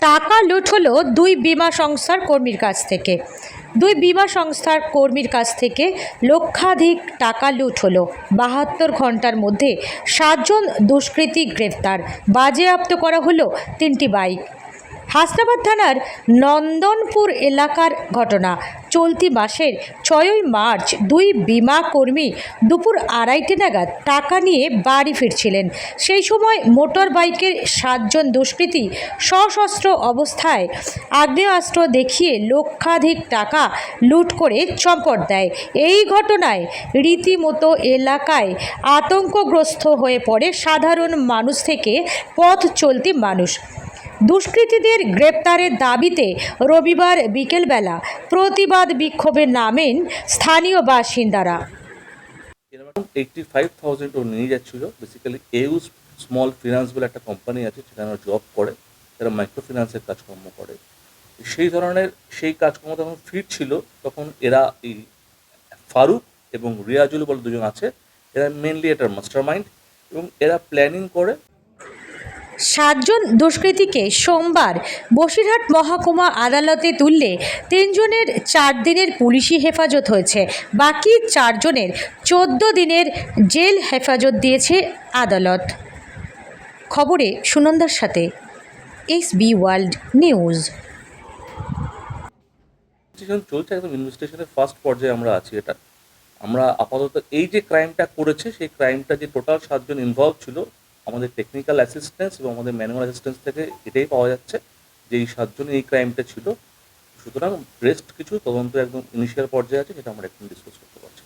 টাকা লুট হলো দুই বিমা সংস্থার কর্মীর কাছ থেকে। দুই বিমা সংস্থার কর্মীর কাছ থেকে লক্ষাধিক টাকা লুট হলো। বাহাত্তর ঘণ্টার মধ্যে সাতজন দুষ্কৃতী গ্রেফতার। বাজেয়াপ্ত করা হলো তিনটি বাইক। হাসনাবাদ থানার নন্দনপুর এলাকার ঘটনা। চলতি মাসের ছয়ই মার্চ দুই বিমা কর্মী দুপুর আড়াইটে নাগাদ টাকা নিয়ে বাড়ি ফিরছিলেন। সেই সময় মোটর বাইকের সাতজন দুষ্কৃতী সশস্ত্র অবস্থায় আগ্নেয়াস্ত্র দেখিয়ে লক্ষাধিক টাকা লুট করে চম্পট দেয়। এই ঘটনায় রীতিমতো এলাকায় আতঙ্কগ্রস্ত হয়ে পড়ে সাধারণ মানুষ থেকে পথ চলতি মানুষ। দুষ্কৃতীদের গ্রেপ্তারের দাবিতে রবিবার বিকেলবেলা প্রতিবাদ বিক্ষোভে নামেন স্থানীয় বাসিন্দারা। ফাইভ থাউজেন্ড ও নিয়ে যাচ্ছিল। বেসিক্যালি এউ স্মল ফিনান্স বলে একটা কোম্পানি আছে, সেখানে জব করে। তারা মাইক্রো ফিনান্সের কাজকর্ম করে। সেই ধরনের সেই কাজকর্ম যখন ফিট ছিল, তখন এরা এই ফারুক এবং রিয়াজুল বলে দুজন আছে, এরা মেনলি এটার মাস্টার মাইন্ড এবং এরা প্ল্যানিং করে সাতজন দুষ্কৃতীকে সোমবার বসিরহাট মহকুমা আদালতে তুললে তিনজনের চার দিনের পুলিশি হেফাজত হয়েছে। বাকি চারজনের চোদ্দ দিনের জেল হেফাজত দিয়েছে আদালত। খবরে সুনন্দার সাথে এস বি ওয়ার্ল্ড নিউজ। চলছে, একদম ইনভেস্টিগেশনের ফার্স্ট পর্যায়ে আমরা আছি এটা। আমরা আপাতত এই যে ক্রাইমটা করেছে, সেই ক্রাইমটা যে টোটাল সাতজন ইনভলভ ছিল আমাদের টেকনিক্যাল অ্যাসিস্ট্যান্স এবং আমাদের ম্যানুয়াল অ্যাসিস্ট্যান্স থেকে এটাই পাওয়া যাচ্ছে যে এই সাতজন এই ক্রাইমটা ছিল। সুতরাং ব্রেস্ট কিছু তদন্ত একদম ইনিশিয়াল পর্যায়ে আছে সেটা আমরা এখন ডিসকাস করতে পারব